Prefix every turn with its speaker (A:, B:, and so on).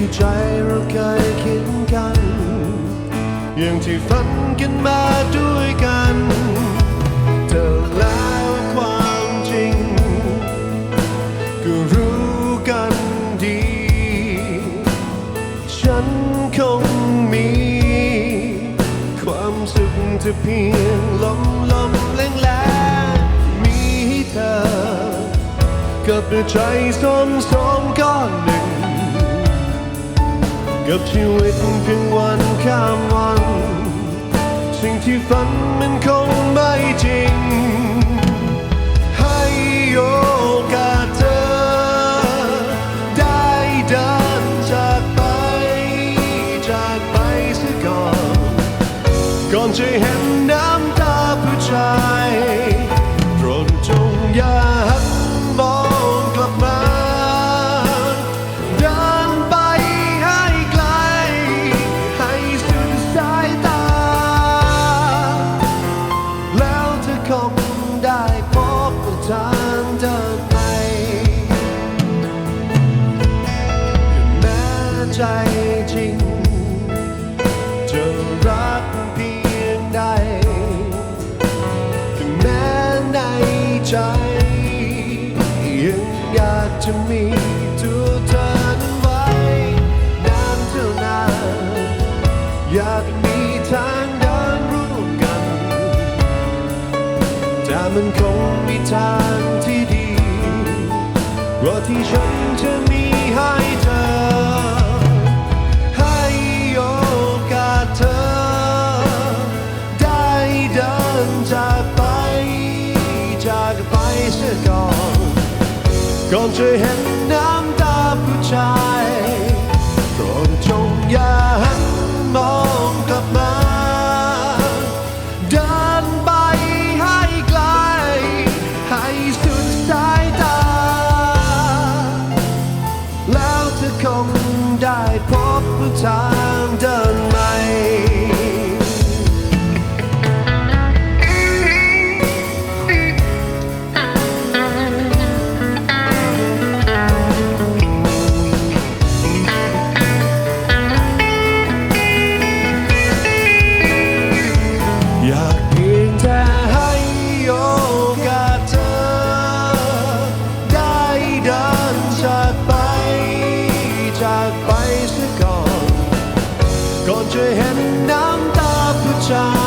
A: ที่ใจเราเคยคิดกัน อย่างที่ฝันกันมาด้วยกัน เธอแล้วความจริง ก็รู้กันดี ฉันคงมี ความสุขจะเพียงลมลมแรงแรงมีเธอ กับใจสมสมก้อนหนึ่ง กับชีวิตเพียงวันข้ามวัน สิ่งที่ฝันมันคงไม่จริง ให้โอกาสเธอ ได้เดินจากไป จากไปเสียก่อน ก่อนจะเห็นน้ำตาว จริง จะรักเพียงใด ถึงแม้ในใจ ยังอยากจะมีตัวเธอนั้นไว้นานเท่านานอยากมีทางเดินร่วมกัน แต่มันคงมีทางที่ดีกว่าะที่ฉันจะมี ก่อนจะเห็นน้ำตาผู้ชายโปรดจงอย่าหันมองกลับมา เดินไปให้ไกล ให้สุดสายตา แล้วเธอคงได้พบทาง เ